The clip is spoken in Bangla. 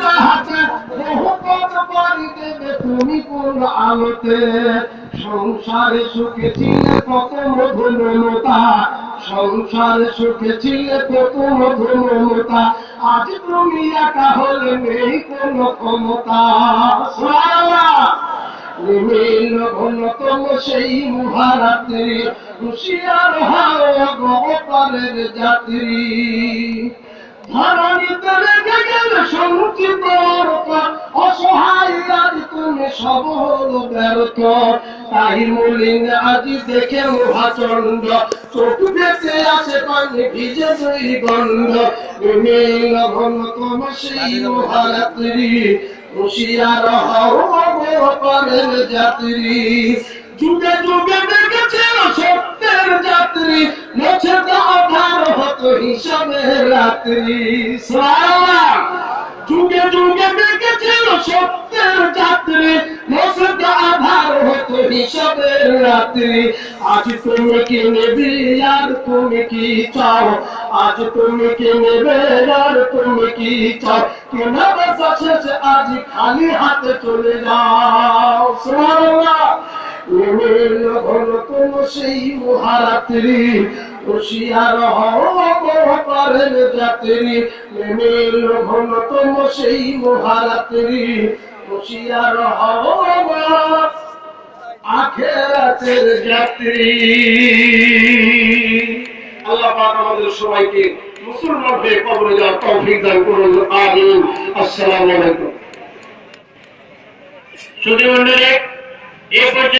কাছে বহু পথ পাড়ি দেবে তুমি কোন আলোতে? সংসারে সুখে ছিলে কত মধু মমতা সংসারে সুখে ছিলে কত মধু মমতা আজ তুমি একা হলে নেই কোন ক্ষমতা। ঘনতম সেই মহারাত্রি হুশিয়ার হাওয়া গপালের যাত্রী। ধরণীতে রেখে গেলে সব হলো ব্যর্থ তাই মলিন আজি দেখে মহাচন্ড চোখ ভেসে আসে পানি ভিজে দুই গন্ধ। নিমিল ঘনতম সেই মহারাত্রি হুশিয়ার হওয়া গোপালের যাত্রী। যুগে যুগে দেখেছিল সত্যের যাত্রী নেছে আধার হতো হিসাবের রাত্রি। যুগে যুগে দেখেছিল হিসাবের রাত্রি আজ তুমি কি নেবে আর তুমি কি চাও? আজ তুমি কি নেবে আর তুমি কি চাও? কেনা বেচা আজ খালি হাতে চলে যাও। সুবহানাল্লাহ। সেই মহারাত্রি। হুশিয়ার হও আখেরাতের আল্লাহ পাক আমাদের সবাইকে মুসলমান হয়ে কবরে যাওয়ার তৌফিক দান করুন। আমিন। আসসালামু আলাইকুম। সুধী মন্ডলী এ পর্যন্ত